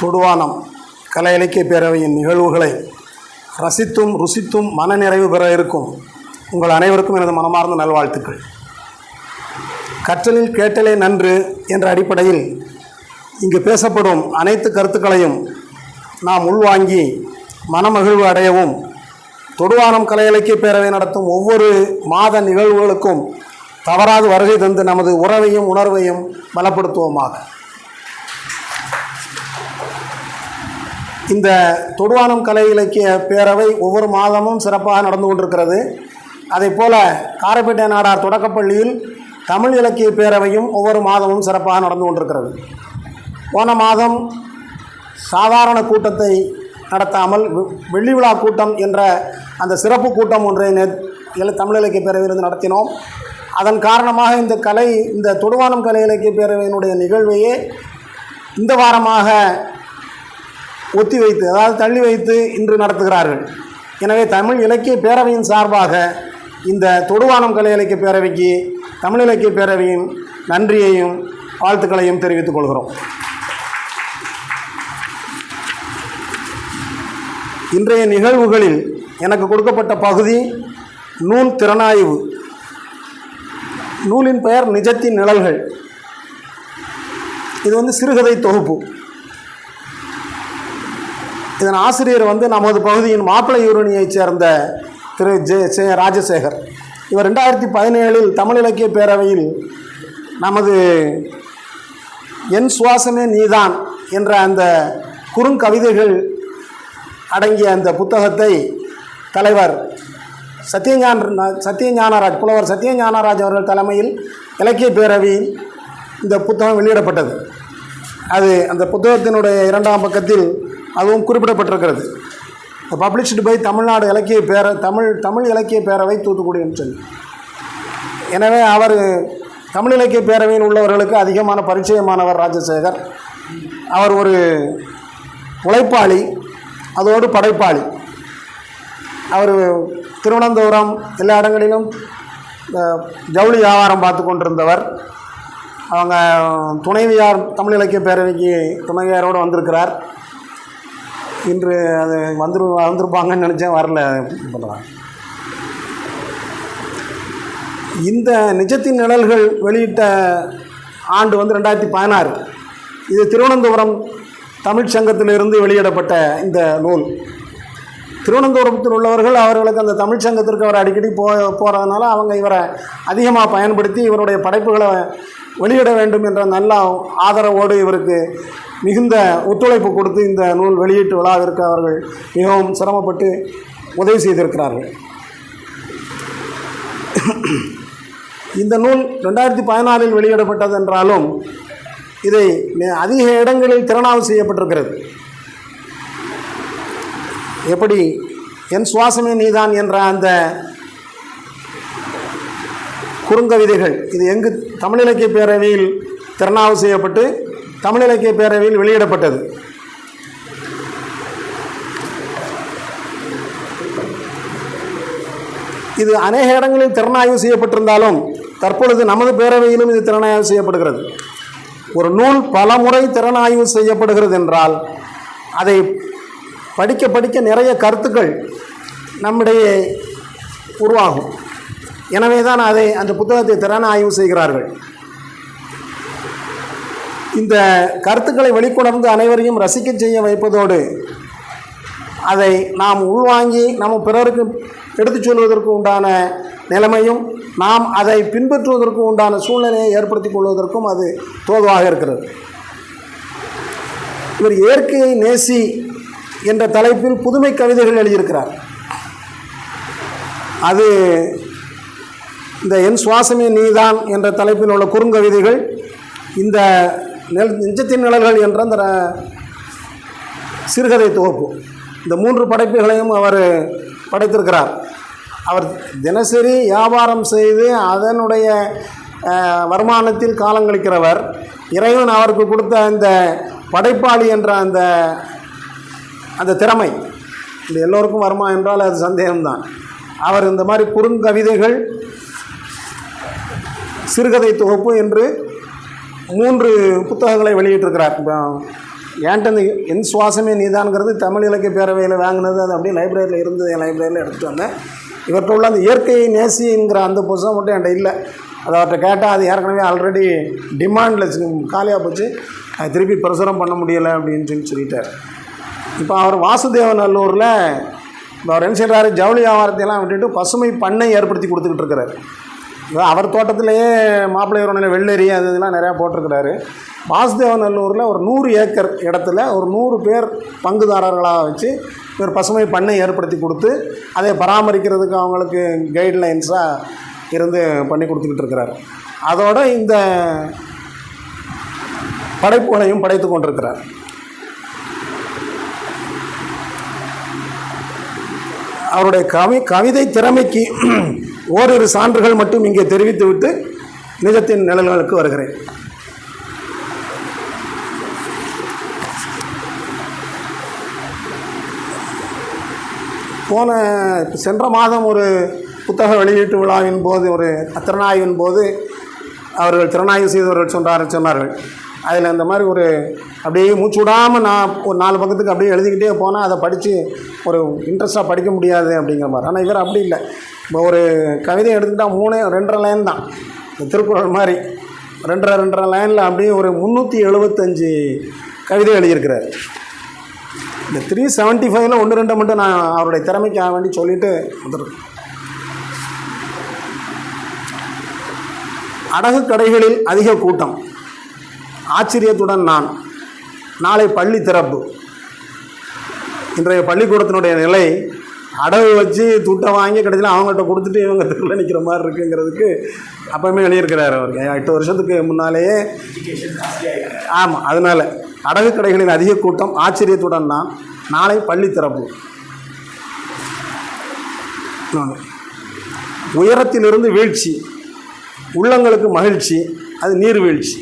தொடுவானம். கலை இலக்கிய பேரவையின் நிகழ்வுகளை ரசித்தும் ருசித்தும் மனநிறைவு பெற இருக்கும். உங்கள் அனைவருக்கும் எனது மனமார்ந்த நல்வாழ்த்துக்கள். கற்றலில் கேட்டலே நன்று என்ற அடிப்படையில் இங்கு பேசப்படும் அனைத்து கருத்துக்களையும் நாம் உள்வாங்கி மனமகிழ்வு அடையவும் தொடுவானம் கலை இலக்கிய பேரவை நடத்தும் ஒவ்வொரு மாத நிகழ்வுகளுக்கும் தவறாது வருகை தந்து நமது உறவையும் உணர்வையும் பலப்படுத்துவோமாக. இந்த தொடுவானம் கலை இலக்கிய பேரவை ஒவ்வொரு மாதமும் சிறப்பாக நடந்து கொண்டிருக்கிறது. அதைப் போல காரைப்பேட்டை நாடார் தொடக்கப்பள்ளியில் தமிழ் இலக்கிய பேரவையும் ஒவ்வொரு மாதமும் சிறப்பாக நடந்து கொண்டிருக்கிறது. போன மாதம் சாதாரண கூட்டத்தை நடத்தாமல் வெள்ளி விழா கூட்டம் என்ற அந்த சிறப்பு கூட்டம் ஒன்றை நே தமிழ் இலக்கிய பேரவையிலிருந்து நடத்தினோம். அதன் காரணமாக இந்த கலை இந்த தொடுவானம் கலை இலக்கிய பேரவையினுடைய நிகழ்வையே இந்த வாரமாக ஒத்தி வைத்து அதாவது தள்ளி வைத்து இன்று நடத்துகிறார்கள். எனவே தமிழ் இலக்கிய பேரவையின் சார்பாக இந்த தொடுவானம் கலை இலக்கிய பேரவைக்கு தமிழ் இலக்கிய பேரவையின் நன்றியையும் வாழ்த்துக்களையும் தெரிவித்துக் கொள்கிறோம். இன்றைய நிகழ்வுகளில் எனக்கு கொடுக்கப்பட்ட பகுதி நூல் திறனாய்வு. நூலின் பெயர் நிஜத்தின் நிழல்கள். இது வந்து சிறுகதை தொகுப்பு. இதன் ஆசிரியர் வந்து நமது பகுதியின் மாப்பிள்ளை யூரணியைச் சேர்ந்த திரு ஜே சே ராஜசேகர். இவர் ரெண்டாயிரத்தி பதினேழில் தமிழ் இலக்கிய பேரவையில் நமது என் சுவாசமே நீதான் என்ற அந்த குறுங்கவிதைகள் அடங்கிய அந்த புத்தகத்தை தலைவர் சத்யஞான சத்யஞானராஜ் புலவர் சத்யஞானராஜ் அவர்கள் தலைமையில் இலக்கிய பேரவையில் இந்த புத்தகம் வெளியிடப்பட்டது. அது அந்த புத்தகத்தினுடைய இரண்டாம் பக்கத்தில் அதுவும் குறிப்பிடப்பட்டிருக்கிறது. பப்ளிஷ்டு பை தமிழ்நாடு இலக்கிய பேர தமிழ் தமிழ் இலக்கிய பேரவை தூத்துக்குடின்னு சொல்லி எனவே அவர் தமிழ் இலக்கிய பேரவையில் உள்ளவர்களுக்கு அதிகமான பரிச்சயமானவர் ராஜசேகர். அவர் ஒரு உழைப்பாளி அதோடு படைப்பாளி. அவர் திருவனந்தபுரம் எல்லா இடங்களிலும் ஜவுளி வியாபாரம் பார்த்து கொண்டிருந்தவர். அவங்க துணைவியார் தமிழ் இலக்கிய பேரவைக்கு துணைவியாரோடு வந்திருக்கிறார். இன்று அது வந்துரு வந்திருப்பாங்கன்னு நினச்சேன் வரல. பண்ணுறாங்க இந்த நிஜத்தின் நிழல்கள் வெளியிட்ட ஆண்டு வந்து ரெண்டாயிரத்தி பதினாறு. இது திருவனந்தபுரம் தமிழ் சங்கத்திலிருந்து வெளியிடப்பட்ட இந்த நூல். திருவனந்தபுரத்தில் உள்ளவர்கள் அவர்களுக்கு அந்த தமிழ்ச் சங்கத்திற்கு அவர் அடிக்கடி போ போகிறதுனால அவங்க இவரை அதிகமாக பயன்படுத்தி இவருடைய படைப்புகளை வெளியிட வேண்டும் என்ற நல்ல ஆதரவோடு இவருக்கு மிகுந்த ஒத்துழைப்பு கொடுத்து இந்த நூல் வெளியீட்டு விழாவிற்கு அவர்கள் மிகவும் சிரமப்பட்டு உதவி செய்திருக்கிறார்கள். இந்த நூல் ரெண்டாயிரத்தி பதினாலில் வெளியிடப்பட்டது என்றாலும் இதை அதிக இடங்களில் திறனாய்வு செய்யப்பட்டிருக்கிறது. எப்படி என் சுவாசமே நீதான் என்ற அந்த குறுங்கவிதைகள் இது எங்கு தமிழ் இலக்கிய பேரவையில் திறனாய்வு செய்யப்பட்டு தமிழ் இலக்கிய பேரவையில் வெளியிடப்பட்டது. இது அநேக இடங்களில் திறனாய்வு செய்யப்பட்டிருந்தாலும் தற்பொழுது நமது பேரவையிலும் இது திறனாய்வு செய்யப்படுகிறது. ஒரு நூல் பல முறை திறனாய்வு செய்யப்படுகிறது என்றால் அதை படிக்க படிக்க நிறைய கருத்துக்கள் நம்மிடையே உருவாகும். எனவே தான் அதை அந்த புத்தகத்தை திறனாய்வு செய்கிறார்கள். இந்த கருத்துக்களை வெளிக்கொணர்ந்து அனைவரையும் ரசிக்க செய்ய வைப்பதோடு அதை நாம் உள்வாங்கி நம்ம பிறருக்கு எடுத்துச் சொல்வதற்கு உண்டான நிலைமையும் நாம் அதை பின்பற்றுவதற்கு உண்டான சூழ்நிலையை ஏற்படுத்திக் கொள்வதற்கும் அது தோதுவாக இருக்கிறது. இவர் இயற்கையை நேசி என்ற தலைப்பில் புதுமை கவிதைகள் எழுதியிருக்கிறார். அது இந்த என் சுவாசமே நீதான் என்ற தலைப்பில் உள்ள குறுங்கவிதைகள் இந்த நெல் நெஞ்சத்தின் நிழல்கள் என்ற அந்த சிறுகதை தொகுப்பு. இந்த மூன்று படைப்புகளையும் அவர் படைத்திருக்கிறார். அவர் தினசரி வியாபாரம் செய்து அதனுடைய வருமானத்தில் காலங்கழிக்கிறவர் இறைவன் அவருக்கு கொடுத்த அந்த படைப்பாளி என்ற அந்த அந்த திறமை. இது எல்லோருக்கும் வருமா என்றால் அது சந்தேகம்தான். அவர் இந்த மாதிரி குறுங்கவிதைகள் சிறுகதை தொகுப்பு என்று மூன்று புத்தகங்களை வெளியிட்டிருக்கிறார். இப்போ ஏன்ட்ட இந்த என் சுவாசமே நீதான்ங்கிறது தமிழ் இலக்கிய பேரவையில் வாங்கினது அது அப்படியே லைப்ரரியில் இருந்தது என் லைப்ரரியில் எடுத்துகிட்டு வந்தேன். இவர்கிட்ட உள்ள அந்த இயற்கை நேசிங்கிற அந்த புத்தகம் மட்டும் என்கிட்ட இல்லை. அதை அவர்கிட்ட கேட்டால் அது ஏற்கனவே ஆல்ரெடி டிமாண்டில் காலியாக போச்சு. அது திருப்பி பிரசுரம் பண்ண முடியலை அப்படின்னு சொல்லி சொல்லிட்டார். இப்போ அவர் வாசுதேவநல்லூரில் இப்போ அவர் என்ன செய்கிறாரு ஜவுளி வியாபாரத்தையெல்லாம் விட்டுட்டு பசுமை பண்ணை ஏற்படுத்தி கொடுத்துக்கிட்டு இருக்கிறார். அவர் தோட்டத்திலேயே மாப்பிள்ளை உரணில் வெள்ளரி அது இதெல்லாம் நிறையா போட்டிருக்கிறாரு. வாசுதேவநல்லூரில் ஒரு நூறு ஏக்கர் இடத்துல ஒரு நூறு பேர் பங்குதாரர்களாக வச்சு ஒரு பசுமை பண்ணை ஏற்படுத்தி கொடுத்து அதை பராமரிக்கிறதுக்கு அவங்களுக்கு கைட்லைன்ஸாக இருந்து பண்ணி கொடுத்துக்கிட்டு இருக்கிறார். அதோடு இந்த படைப்புகளையும் படைத்து கொண்டிருக்கிறார். அவருடைய கவி கவிதை திறமைக்கு ஓரிரு சான்றுகள் மட்டும் இங்கே தெரிவித்துவிட்டு நிஜத்தின் நிழல்களுக்கு வருகிறேன். போன சென்ற மாதம் ஒரு புத்தக வெளியீட்டு விழாவின் போது ஒரு திறனாய்வின் போது அவர்கள் திறனாய்வு செய்தவர்கள் சொன்னார் சொன்னார்கள். அதில் அந்த மாதிரி ஒரு அப்படியே மூச்சு விடாமல் நான் ஒரு நாலு பக்கத்துக்கு அப்படியே எழுதிக்கிட்டே போனால் அதை படித்து ஒரு இன்ட்ரெஸ்ட்டாக படிக்க முடியாது அப்படிங்கிற மாதிரி. ஆனால் இவர் அப்படி இல்லை. இப்போ ஒரு கவிதை எடுத்துக்கிட்டால் மூணு ரெண்டரை லைன் தான். இந்த திருக்குறள் மாதிரி. ரெண்டரை ரெண்டரை லைனில் அப்படியே ஒரு முந்நூற்றி எழுபத்தஞ்சு கவிதை எழுதியிருக்கிறார். இந்த த்ரீ செவன்ட்டி ஃபைவ்ல ஒன்று ரெண்டை மட்டும் நான் அவருடைய திறமைக்காக வேண்டி சொல்லிட்டு வந்துடுறேன். அடகு கடைகளில் அதிக கூட்டம். ஆச்சரியத்துடன் நான் நாளை பள்ளி திறப்பு. இன்றைய பள்ளிக்கூடத்தினுடைய நிலை அடகு வச்சு துட்டை வாங்கி கடைசியில் அவங்கள்ட்ட கொடுத்துட்டு இவங்க தெருவில் நிற்கிற மாதிரி இருக்குங்கிறதுக்கு அப்போவுமே எழுதியிருக்கிறார் அவர். எட்டு வருஷத்துக்கு முன்னாலேயே ஆமாம் அதனால் அடகு கடைகளின் அதிக கூட்டம் ஆச்சரியத்துடன் நான் நாளை பள்ளி திறப்பு. உயரத்திலிருந்து வீழ்ச்சி உள்ளங்களுக்கு மகிழ்ச்சி அது நீர்வீழ்ச்சி.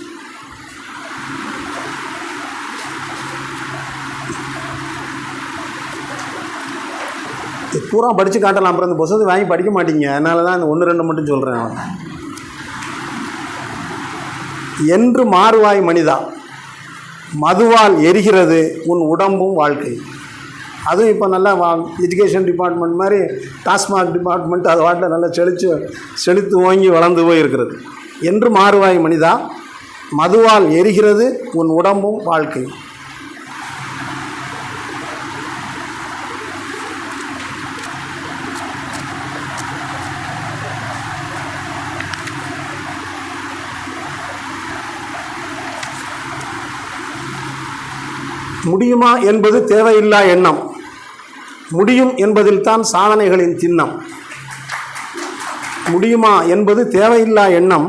பூரா படித்து காட்டலாம். அப்புறம் இந்த புத்தகத்தை வாங்கி படிக்க மாட்டீங்க. அதனால தான் இந்த ஒன்று ரெண்டு மட்டும் சொல்கிறேன் என்று மாறுவாய் மனிதா. மதுவால் எரிகிறது உன் உடம்பும் வாழ்க்கை. அதுவும் இப்போ நல்லா வா எஜுகேஷன் டிபார்ட்மெண்ட் மாதிரி டாஸ்மாக் டிபார்ட்மெண்ட் அது வாட்டில் நல்லா செழித்து செழித்து ஓங்கி வளர்ந்து போய் இருக்கிறது என்று மாறுவாய் மனிதா மதுவால் எரிகிறது உன் உடம்பும் வாழ்க்கை. முடியுமா என்பது தேவையில்லா எண்ணம். முடியும் என்பதில்தான் சாதனைகளின் திண்ணம் முடியுமா என்பது தேவையில்லா எண்ணம்.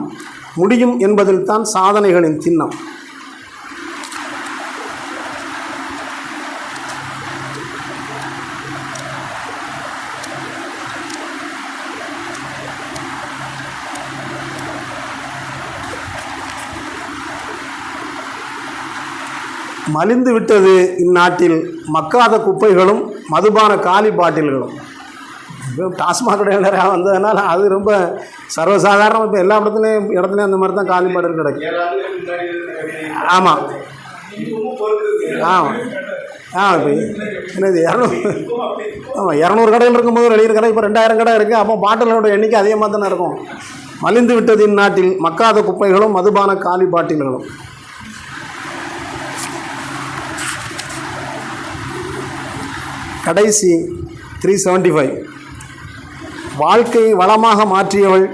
முடியும் என்பதில்தான் சாதனைகளின் திண்ணம் மலிந்து விட்டது இந்நாட்டில் மக்காத குப்பைகளும் மதுபான காலி பாட்டில்களும். இப்போ டாஸ்மாக் கடையில் நிறையா வந்ததுனால அது ரொம்ப சர்வசாதாரணம். இப்போ எல்லா இடத்துலையும் இடத்துலையும் அந்த மாதிரி தான் காலி பாட்டில் கிடைக்கும் ஆமாம் ஆமாம் ஆ இப்போ என்னது இரநூறு ஆமாம் இரநூறு கடையில் இருக்கும்போது வெளியில் கடை இப்போ ரெண்டாயிரம் கடை இருக்குது அப்போ பாட்டிலோட எண்ணிக்கை அதிகமாக தானே இருக்கும். மலிந்து விட்டது இந்நாட்டில் மக்காத குப்பைகளும் மதுபான காலி பாட்டில்களும். கடைசி த்ரீ செவன்ட்டி ஃபைவ் வாழ்க்கையை வளமாக மாற்றியவள்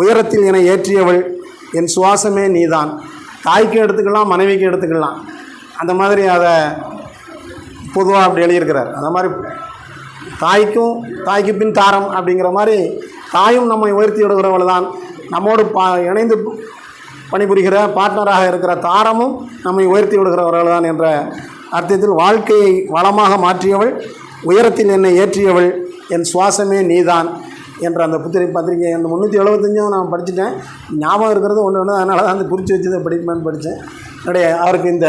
உயரத்தில் என ஏற்றியவள் என் சுவாசமே நீதான். தாய்க்கும் எடுத்துக்கலாம் மனைவிக்கும் எடுத்துக்கலாம். அந்த மாதிரி அதை பொதுவாக அப்படி எழுதியிருக்கிறார். அந்த மாதிரி தாய்க்கும் தாய்க்கு பின் தாரம் அப்படிங்கிற மாதிரி தாயும் நம்மை உயர்த்தி விடுகிறவள் தான். நம்மோடு பா இணைந்து பணிபுரிகிற பார்ட்னராக இருக்கிற தாரமும் நம்மை உயர்த்தி விடுகிறவர்கள் தான் என்ற அர்த்தத்தில் வாழ்க்கையை வளமாக மாற்றியவள் உயரத்தில் என்னை ஏற்றியவள் என் சுவாசமே நீதான் என்ற அந்த புத்திரை பத்திரிகை அந்த முந்நூற்றி எழுபத்தஞ்சும் நான் படிச்சுட்டேன். ஞாபகம் இருக்கிறது ஒன்று ஒன்று அதனால தான் அந்த குறித்து வச்சதை படிப்பேன் படித்தேன் என்னுடைய அவருக்கு இந்த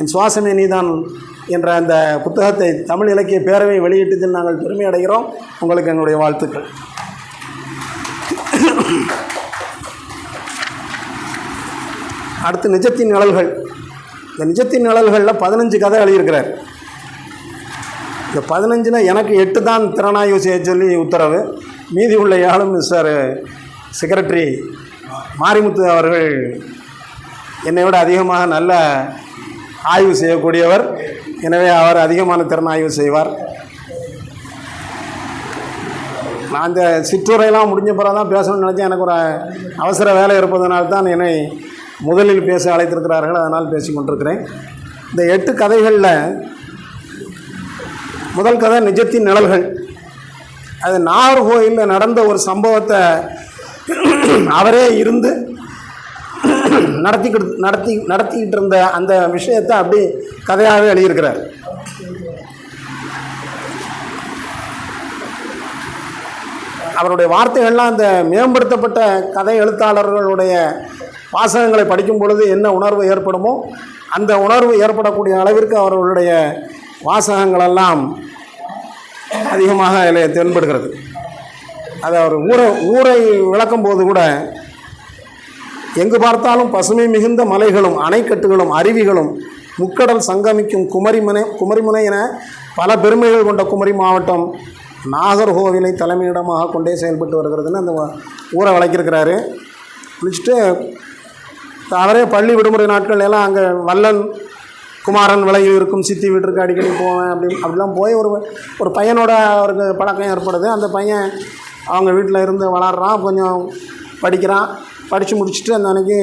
என் சுவாசமே நீதான் என்ற அந்த புத்தகத்தை தமிழ் இலக்கிய பேரவை வெளியிட்டதில் நாங்கள் பெருமை அடைகிறோம். உங்களுக்கு எங்களுடைய வாழ்த்துக்கள். அடுத்து நிஜத்தின் நிழல்கள். இந்த நிஜத்தின் நிழல்களில் பதினஞ்சு கதை எழுதியிருக்கிறார். இந்த பதினஞ்சில் எனக்கு எட்டு தான் திறனாய்வு செய்ய சொல்லி உத்தரவு. மீதி உள்ள ஏழும் மிஸ்டர் செக்ரட்டரி மாரிமுத்து அவர்கள் என்னை விட அதிகமாக நல்ல ஆய்வு செய்யக்கூடியவர். எனவே அவர் அதிகமான திறனாய்வு செய்வார். நான் இந்த சிற்றுரையெல்லாம் முடிஞ்ச பிறகு தான் பேசணும்னு நினச்சேன். எனக்கு ஒரு அவசர வேலை இருப்பதனால தான் என்னை முதலில் பேச அழைத்திருக்கிறார்கள் அதனால் பேசி கொண்டிருக்கிறேன். இந்த எட்டு கதைகளில் முதல் கதை நிஜத்தின் நிழல்கள். அது நாகர்கோயிலில் நடந்த ஒரு சம்பவத்தை அவரே இருந்து நடத்திக்கிட்டு நடத்தி நடத்திக்கிட்டு இருந்த அந்த விஷயத்தை அப்படி கதையாகவே எழுதியிருக்கிறார். அவருடைய வார்த்தைகள்லாம் அந்த மேம்படுத்தப்பட்ட கதை எழுத்தாளர்களுடைய வாசகங்களை படிக்கும் பொழுது என்ன உணர்வு ஏற்படுமோ அந்த உணர்வு ஏற்படக்கூடிய அளவிற்கு அவர்களுடைய வாசகங்களெல்லாம் அதிகமாக அதில் தென்படுகிறது. அது அவர் ஊரை ஊரை விளக்கும் போது கூட எங்கு பார்த்தாலும் பசுமை மிகுந்த மலைகளும் அணைக்கட்டுகளும் அருவிகளும் முக்கடல் சங்கமிக்கும் குமரிமுனை குமரிமுனை என பல பெருமைகள் கொண்ட குமரி மாவட்டம் நாகர்கோவிலை தலைமையிடமாக கொண்டே செயல்பட்டு வருகிறதுன்னு அந்த ஊரை விளக்கியிருக்கிறாரு. முடிச்சுட்டு அவரே பள்ளி விடுமுறை நாட்கள் எல்லாம் அங்கே வல்லன் குமாரன் விலையில் இருக்கும் சித்தி வீட்டிற்கு அடிக்கடி போவேன் அப்படி அப்படிலாம் போய் ஒரு ஒரு பையனோட அவருக்கு பழக்கம் ஏற்படுது. அந்த பையன் அவங்க வீட்டில் இருந்து வளர்றான் கொஞ்சம் படிக்கிறான். படித்து முடிச்சுட்டு அந்த அன்னைக்கு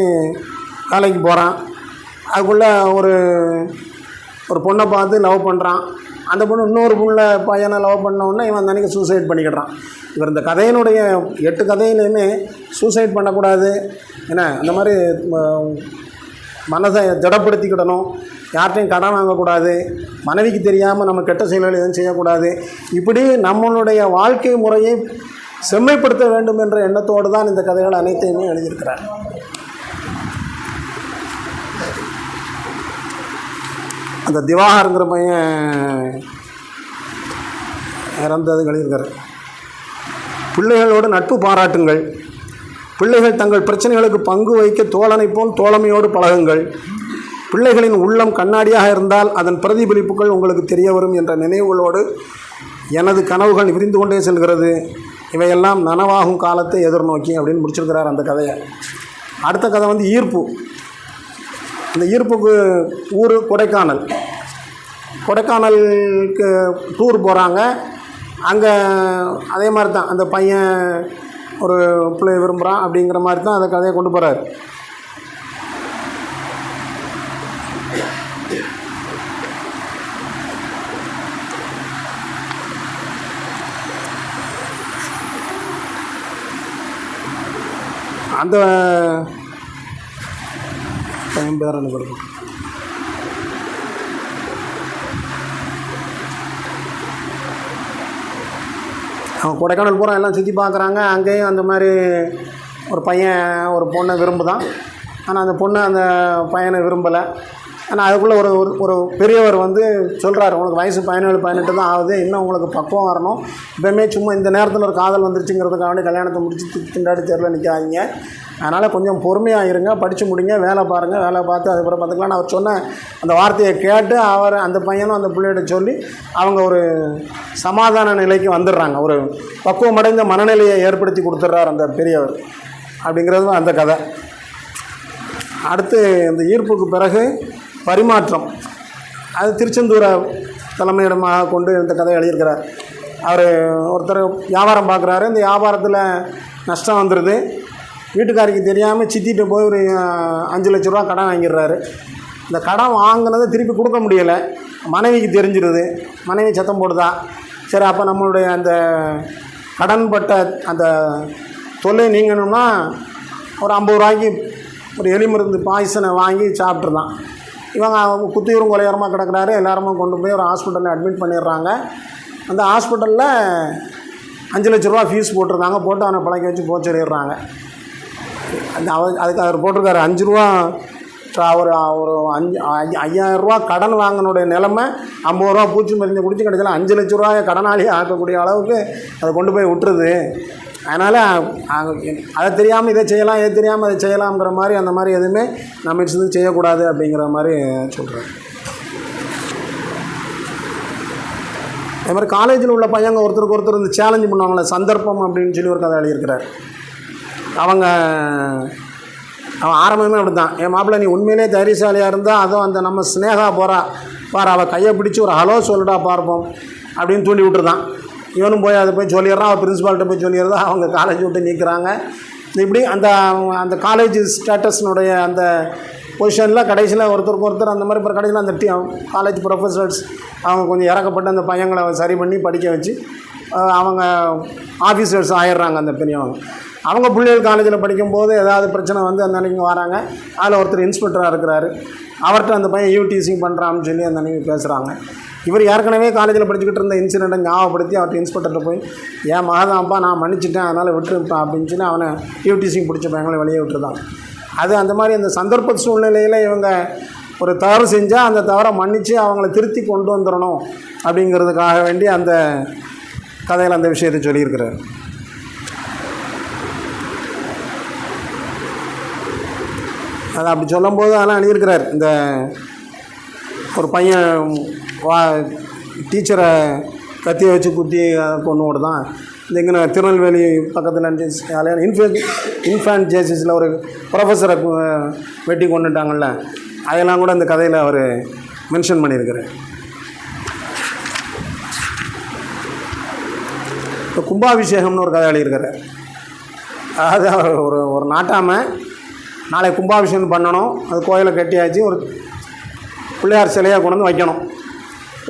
வேலைக்கு போகிறான் அதுக்குள்ளே ஒரு ஒரு பொண்ணை பார்த்து லவ் பண்ணுறான் அந்த பொண்ணு இன்னொரு பொண்ணை பையனை லவ் பண்ண இவன் அந்த சூசைட் பண்ணிக்கிடுறான். இவர் இந்த கதையினுடைய எட்டு கதையிலையுமே சூசைட் பண்ணக்கூடாது. என்ன அந்த மாதிரி மனதை திடப்படுத்திக்கிடணும். யார்கிட்டையும் கடன் வாங்கக்கூடாது. மனைவிக்கு தெரியாமல் நம்ம கெட்ட செயல்கள் எதுவும் செய்யக்கூடாது. இப்படி நம்மளுடைய வாழ்க்கை முறையை செம்மைப்படுத்த வேண்டும் என்ற எண்ணத்தோடு தான் இந்த கதைகள் அனைத்தையுமே எழுதியிருக்கிறார். அந்த திவாகருங்கிற பையன் இறந்தது எழுதியிருக்காரு பிள்ளைகளோடு நட்பு பாராட்டுங்கள். பிள்ளைகள் தங்கள் பிரச்சனைகளுக்கு பங்கு வைக்க தோழனை போல் தோழமையோடு பழகுங்கள். பிள்ளைகளின் உள்ளம் கண்ணாடியாக இருந்தால் அதன் பிரதிபலிப்புகள் உங்களுக்கு தெரிய வரும் என்ற நினைவுகளோடு எனது கனவுகள் விரிந்து கொண்டே செல்கிறது. இவையெல்லாம் நனவாகும் காலத்தை எதிர்நோக்கி அப்படின்னு முடிச்சிருக்கிறார் அந்த கதையை. அடுத்த கதை வந்து ஈர்ப்பு. இந்த ஈர்ப்புக்கு ஊர் கொடைக்கானல். கொடைக்கானலுக்கு டூர் போகிறாங்க அங்கே அதே மாதிரி தான் அந்த பையன் ஒரு பிள்ளை விரும்புகிறான் அப்படிங்கிற மாதிரி தான் அந்த கதையை கொண்டு போகிறார் அந்த பையன் பேர் கொடுக்கும் இருக்கும் அவன் கொடைக்கானல் பூரா எல்லாம் சுற்றி பார்க்குறாங்க. அங்கேயும் அந்த மாதிரி ஒரு பையன் ஒரு பொண்ணை விரும்புதான். ஆனால் அந்த பொண்ணு அந்த பையனை விரும்பலை. ஆனால் அதுக்குள்ளே ஒரு ஒரு ஒரு பெரியவர் வந்து சொல்கிறாரு உனக்கு வயசு பதினேழு பதினெட்டு தான் ஆகுது. இன்னும் உங்களுக்கு பக்குவம் வரணும். இப்போமே சும்மா இந்த நேரத்தில் ஒரு காதல் வந்துருச்சுங்கிறதுக்காக வேண்டி கல்யாணத்தை முடிச்சு திண்டாடி தெருவில் நிற்காதீங்க அதனால் கொஞ்சம் பொறுமையாக இருங்க படித்து முடிங்க வேலை பாருங்கள் வேலை பார்த்து அதுக்கப்புறம் பார்த்துக்கலாம். அவர் சொன்ன அந்த வார்த்தையை கேட்டு அவர் அந்த பையனும் அந்த பிள்ளைகிட்ட சொல்லி அவங்க ஒரு சமாதான நிலைக்கு வந்துடுறாங்க. ஒரு பக்குவமடைந்த மனநிலையை ஏற்படுத்தி கொடுத்துட்றார் அந்த பெரியவர். அப்படிங்கிறது தான் அந்த கதை. அடுத்து இந்த ஈர்ப்புக்கு பிறகு பரிமாற்றம். அது திருச்செந்தூரை தலைமையிடமாக கொண்டு இந்த கதையை எழுதியிருக்கிறார். அவர் ஒருத்தர் வியாபாரம் பார்க்குறாரு. இந்த வியாபாரத்தில் நஷ்டம் வந்துடுது வீட்டுக்காரிக்கு தெரியாமல் சித்திட்டு போய் ஒரு அஞ்சு லட்ச ரூபா கடன் வாங்கிடுறாரு. இந்த கடன் வாங்கினதை திருப்பி கொடுக்க முடியலை. மனைவிக்கு தெரிஞ்சிருது. மனைவி சத்தம் போடுதா? சரி அப்போ நம்மளுடைய அந்த கடன்பட்ட அந்த தொல்லை நீங்கணும்னா ஒரு ஐம்பது ரூபாய்க்கு ஒரு எலி மருந்து பாய்சனை வாங்கி சாப்பிட்ருந்தான் இவங்க அவங்க குத்தியூரும் கொலையோரமாக கிடக்கிறாரு. எல்லாருமே கொண்டு போய் ஒரு ஹாஸ்பிட்டலில் அட்மிட் பண்ணிடுறாங்க. அந்த ஹாஸ்பிட்டலில் அஞ்சு லட்ச ரூபா ஃபீஸ் போட்டிருந்தாங்க. போட்டு அவனை பழக்க வச்சு போச்சரிடுறாங்க அந்த அவ அதுக்கு அவர் போட்டிருக்காரு. அஞ்சு ரூபா அவர் ஒரு ஒரு அஞ்சு ஐ- ஐயாயிரம் ரூபா கடன் வாங்கினுடைய நிலமை ஐம்பது ரூபா பூச்சி மருந்து குடிச்சு கிடைச்சல அஞ்சு லட்ச ரூபாய கடனாளி ஆக்கக்கூடிய அளவுக்கு அதை கொண்டு போய் விட்டுருது. அதனால் அதை தெரியாமல் இதை செய்யலாம் இதை தெரியாமல் அதை செய்யலாம்ங்கிற மாதிரி அந்த மாதிரி எதுவுமே நம்ம இஷ்டத்துக்கு செய்யக்கூடாது அப்படிங்கிற மாதிரி சொல்கிறேன் அதே மாதிரி காலேஜில் உள்ள பையங்க ஒருத்தருக்கு ஒருத்தர் இந்த சேலஞ்சு பண்ணுவாங்களே சந்தர்ப்பம் அப்படின்னு சொல்லி ஒரு கதை எழுதியிருக்கிறார். அவங்க அவன் ஆரம்பமே அப்படி தான் என் மாப்பிள்ளை நீ உண்மையிலே தைரியசாலியாக இருந்தால் அதுவும் அந்த நம்ம ஸ்னேகா போகிறா பார் அவள் கையை பிடிச்சி ஒரு ஹலோ சொல்லுடா பார்ப்போம் அப்படின்னு தூண்டி விட்டுருதான். இவனும் போய் அதை போய் சொல்லிடுறான் அவன் பிரின்ஸிபால்கிட்ட போய் சொல்லிடுறா அவங்க காலேஜ் விட்டு நிற்கிறாங்க இப்படி அந்த அந்த காலேஜ் ஸ்டேட்டஸ்னுடைய அந்த பொசிஷனில் கடைசியில் ஒருத்தருக்கு ஒருத்தர் அந்த மாதிரி இப்போ கடைசியில் அந்த டீ காலேஜ் ப்ரொஃபஸர்ஸ் அவங்க கொஞ்சம் இறக்கப்பட்டு அந்த பையங்களை சரி பண்ணி படிக்க வச்சு அவங்க ஆஃபீஸர்ஸ் ஆயிடுறாங்க அந்த பெரியவங்க. அவங்க பிள்ளைகள் காலேஜில் படிக்கும்போது ஏதாவது பிரச்சனை வந்து அந்த அன்றைக்கி வராங்க. அதில் ஒருத்தர் இன்ஸ்பெக்டராக இருக்கிறாரு. அவர்கிட்ட அந்த பையன் யூடிசிங் பண்ணுறான்னு சொல்லி அந்த அன்றைக்கி பேசுகிறாங்க இவர் ஏற்கனவே காலேஜில் படிச்சுக்கிட்டு இருந்த இன்சிடெண்ட்டை ஞாபகப்படுத்தி அவர்கிட்ட இன்ஸ்பெக்டர்கிட்ட போய் ஏன் மகதான்ப்பா நான் மன்னிச்சிட்டேன் அதனால் விட்டுருப்பேன் அப்படின்னு சொல்லி அவனை யூடிசிங் பிடிச்ச பையங்களை வெளியே விட்டுருதான். அது அந்த மாதிரி அந்த சந்தர்ப்ப சூழ்நிலையில் இவங்க ஒரு தவறு செஞ்சால் அந்த தவறை மன்னித்து அவங்கள திருத்தி கொண்டு வந்துடணும் அப்படிங்கிறதுக்காக வேண்டி அந்த கதையில் அந்த விஷயத்தை சொல்லியிருக்கிறார். அதை அப்படி சொல்லும்போது அதெல்லாம் எழுதியிருக்கிறார். இந்த ஒரு பையன் வா டீச்சரை கத்தியை வச்சு குத்தி கொண்டு ஓடுதான். இந்த இங்கே திருநெல்வேலி பக்கத்தில் இன்ஃபேன் இன்ஃபேன்ட் ஜேசிஸில் ஒரு ப்ரொஃபஸரை வெட்டி கொண்டுட்டாங்கல்ல அதெல்லாம் கூட இந்த கதையில் அவர் மென்ஷன் பண்ணியிருக்கிறார் இப்போ கும்பாபிஷேகம்னு ஒரு கதை எழுதியிருக்கிறார் அதாவது அவர் ஒரு ஒரு நாட்டாமல் நாளை கும்பாபிஷேகம் பண்ணணும். அது கோயிலை கட்டியாச்சு. ஒரு பிள்ளையார் சிலையை கொண்டு வந்து வைக்கணும்.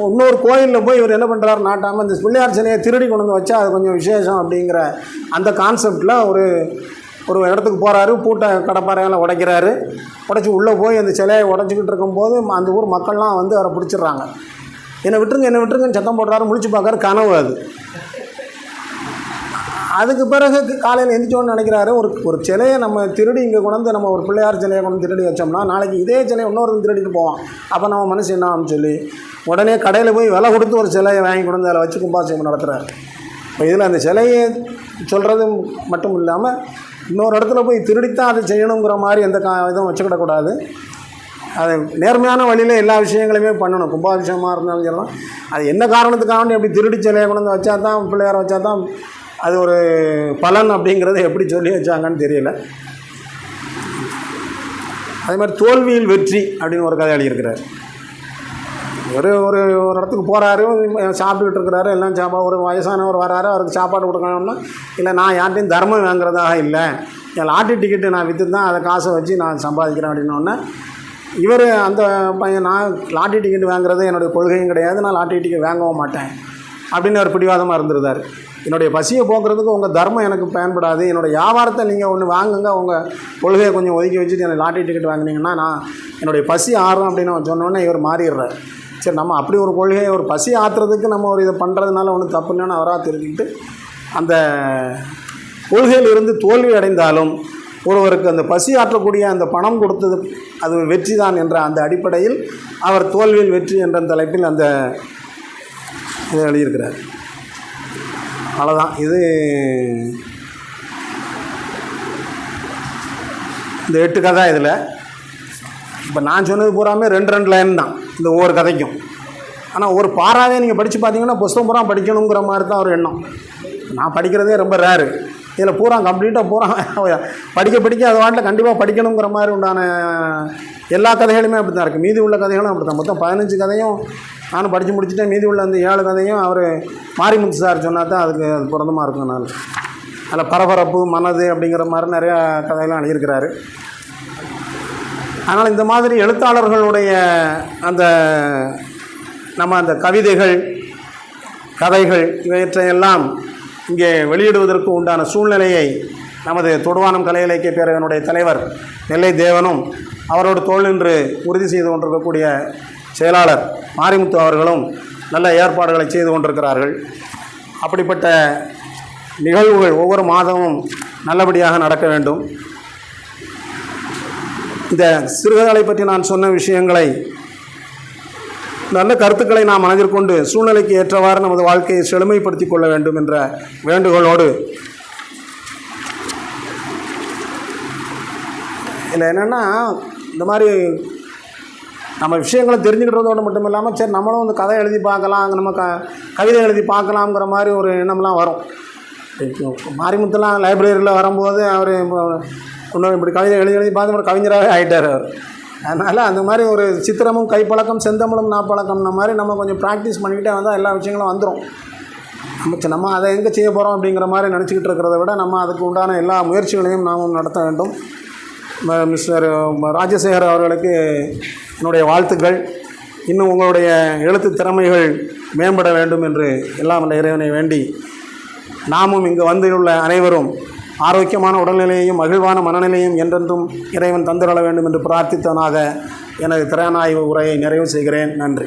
இன்னொரு கோயிலில் போய் இவர் என்ன பண்ணுறாரு நாட்டாமல் இந்த பிள்ளையார் சிலையை திருடி கொண்டு வந்து வச்சா அது கொஞ்சம் விசேஷம் அப்படிங்கிற அந்த கான்செப்டில் ஒரு ஒரு இடத்துக்கு போகிறாரு பூட்டை கடப்பாறையெல்லாம் உடைக்கிறாரு. உடைச்சி உள்ளே போய் அந்த சிலையை உடச்சிக்கிட்டு இருக்கும்போது அந்த ஊர் மக்கள்லாம் வந்து அவரை பிடிச்சிடுறாங்க. என்னை விட்டுருங்க என்னை விட்டுருங்கன்னு சத்தம் போடுறாரு. முழிச்சு பார்க்குறாரு கனவு அது. அதுக்கு பிறகு காலையில் எந்திரிச்சோன்னு நினைக்கிறாரு. ஒரு ஒரு சிலையை நம்ம திருடி இங்கே கொண்டு நம்ம ஒரு பிள்ளையார் சிலையை கொண்டு திருடி வச்சோம்னா நாளைக்கு இதே சிலையை இன்னொரு திருடிட்டு போவான். அப்போ நம்ம மனசு என்ன ஆகும்னு சொல்லி உடனே கடையில் போய் விலை கொடுத்து ஒரு சிலையை வாங்கி கொண்டு வந்து அதில் வச்சு கும்பாபிஷேகம் நடத்துகிறார் இப்போ இதில் அந்த சிலையை சொல்கிறது மட்டும் இல்லாமல் இன்னொரு இடத்துல போய் திருடித்தான் அதை செய்யணுங்கிற மாதிரி எந்த கா இதுவும் வச்சுக்கிடக்கூடாது. அது நேர்மையான வழியில் எல்லா விஷயங்களையுமே பண்ணணும். கும்பாபிஷேகமாக இருந்தாலும் சொல்லலாம் அது என்ன காரணத்துக்காக வேண்டி அப்படி திருடி சிலையை கொண்டு வந்து வச்சா தான் பிள்ளையார வச்சா தான் அது ஒரு பலன் அப்படிங்கிறத எப்படி சொல்லி வச்சாங்கன்னு தெரியல. அதே மாதிரி தோல்வியில் வெற்றி அப்படின்னு ஒரு கதை எழுதியிருக்கிறார். ஒரு ஒரு ஒரு இடத்துக்கு போகிறாரு சாப்பிட்டுக்கிட்டு இருக்கிறாரு எல்லாம் சாப்பா ஒரு வயசானவர் வராரு அவருக்கு சாப்பாடு கொடுக்கணும்னா இல்லை நான் யார்ட்டையும் தர்மம் வாங்குறதாக இல்லை. என் லாட்டரி டிக்கெட்டு நான் விற்று தான் அதை காசை வச்சு நான் சம்பாதிக்கிறேன் அப்படின்னோடனே இவர் அந்த பையன் நான் லாட்டரி டிக்கெட் வாங்குறது என்னுடைய கொள்கையும் கிடையாது நான் லாட்டரி டிக்கெட் வாங்கவும் மாட்டேன் அப்படின்னு அவர் பிடிவாதமாக இருந்திருந்தார். என்னுடைய பசியை போக்குறதுக்கு உங்கள் தர்மம் எனக்கு பயன்படாது. என்னோடய வியாபாரத்தை நீங்கள் ஒன்று வாங்குங்க. உங்கள் கொள்கையை கொஞ்சம் ஒதுக்கி வச்சுட்டு எனக்கு லாட்டரி டிக்கெட் வாங்கினீங்கன்னா நான் என்னுடைய பசி ஆறும் அப்படின்னு அவன் சொன்னோன்னே இவர் மாறிடுறார். சரி நம்ம அப்படி ஒரு கொள்கையை ஒரு பசி ஆற்றுறதுக்கு நம்ம ஒரு இதை பண்ணுறதுனால ஒன்றும் தப்பு இல்லைன்னு அவராக தெரிஞ்சுக்கிட்டு அந்த கொள்கையில் இருந்து தோல்வி அடைந்தாலும் ஒருவருக்கு அந்த பசி ஆற்றக்கூடிய அந்த பணம் கொடுத்தது அது வெற்றி தான் என்ற அந்த அடிப்படையில் அவர் தோல்வியில் வெற்றி என்ற தலைப்பில் அந்த இதை எழுதியிருக்கிறார். அவ்வளோதான் இது இந்த எட்டு கதை இதில். இப்போ நான் சொன்னது பூராமே ரெண்டு ரெண்டு லைன் தான். இந்த ஒவ்வொரு கதைக்கும். ஆனால் ஒரு பாராவே நீங்கள் படித்து பார்த்தீங்கன்னா புஸ்தகம் பூரா படிக்கணுங்கிற மாதிரி தான் ஒரு எண்ணம். நான் படிக்கிறதே ரொம்ப ரேரு இதில் பூரா கம்ப்ளீட்டாக பூரா படிக்க படிக்க அது வாட்டில் கண்டிப்பாக படிக்கணுங்கிற மாதிரி உண்டான எல்லா கதைகளுமே அப்படி தான் இருக்குது மீதி உள்ள கதைகளும் அப்படி தான் மொத்தம் பதினஞ்சு கதையும் நானும் படித்து முடிச்சுட்டேன் மீதி உள்ள அந்த ஏழு கதையும் அவர் மாரிமுத்து சார் சொன்னால் தான் அதுக்கு அது பிறந்தமாக இருக்கும் நான் அதில் பரபரப்பு மனது அப்படிங்கிற மாதிரி நிறையா கதையெல்லாம் எழுதியிருக்கிறாரு. அதனால் இந்த மாதிரி எழுத்தாளர்களுடைய அந்த நம்ம அந்த கவிதைகள் கதைகள் இவற்றையெல்லாம் இங்கே வெளியிடுவதற்கு உண்டான சூழ்நிலையை நமது தொடுவானம் கலை இலக்கிய பேரவையினுடைய தலைவர் நெல்லை தேவனும் அவரோட தோல் என்று உறுதி செய்து கொண்டிருக்கக்கூடிய செயலாளர் மாரிமுத்து அவர்களும் நல்ல ஏற்பாடுகளை செய்து கொண்டிருக்கிறார்கள். அப்படிப்பட்ட நிகழ்வுகள் ஒவ்வொரு மாதமும் நல்லபடியாக நடக்க வேண்டும். இந்த சிறுகதை பற்றி நான் சொன்ன விஷயங்களை நல்ல கருத்துக்களை நாம் மனதிற்கொண்டு சூழ்நிலைக்கு ஏற்றவாறு நமது வாழ்க்கையை செழுமைப்படுத்தி கொள்ள வேண்டும் என்ற வேண்டுகோளோடு இதில் என்னென்னா இந்த மாதிரி நம்ம விஷயங்களை தெரிஞ்சுக்கிட்டதோடு மட்டும் இல்லாமல் சரி நம்மளும் வந்து கதை எழுதி பார்க்கலாம் நம்ம க கவிதை எழுதி பார்க்கலாங்கிற மாதிரி ஒரு எண்ணம்லாம் வரும். மாரிமுத்துலாம் லைப்ரரியில் வரும்போது அவர் இன்னும் இப்படி கவிதை எழுதி எழுதி பார்த்து ஒரு கவிஞராகவே ஆகிட்டார் அவர். அதனால் அந்த மாதிரி ஒரு சித்திரமும் கைப்பழக்கம் செந்தமிழும் நாப்பழக்கம்ன மாதிரி நம்ம கொஞ்சம் ப்ராக்டிஸ் பண்ணிக்கிட்டே வந்தால் எல்லா விஷயங்களும் வந்துடும் நம்ம சரி, நம்ம அதை எங்கே செய்ய போகிறோம் அப்படிங்கிற மாதிரி நினச்சிக்கிட்டு இருக்கிறத விட நம்ம அதுக்கு உண்டான எல்லா முயற்சிகளையும் நாமும் நடத்த வேண்டும். மிஸ்டர் ராஜசேகர் அவர்களுக்கு என்னுடைய வாழ்த்துக்கள். இன்னும் உங்களுடைய எழுத்து திறமைகள் மேம்பட வேண்டும் என்று எல்லாம் அந்த இறைவனை வேண்டி நாமும் இங்கு வந்துள்ள அனைவரும் ஆரோக்கியமான உடல்நிலையையும் மகிழ்வான மனநிலையும் என்றென்றும் இறைவன் தந்துரள வேண்டும் என்று பிரார்த்தித்தனாக எனது திறனாய்வு உரையை நிறைவு செய்கிறேன். நன்றி.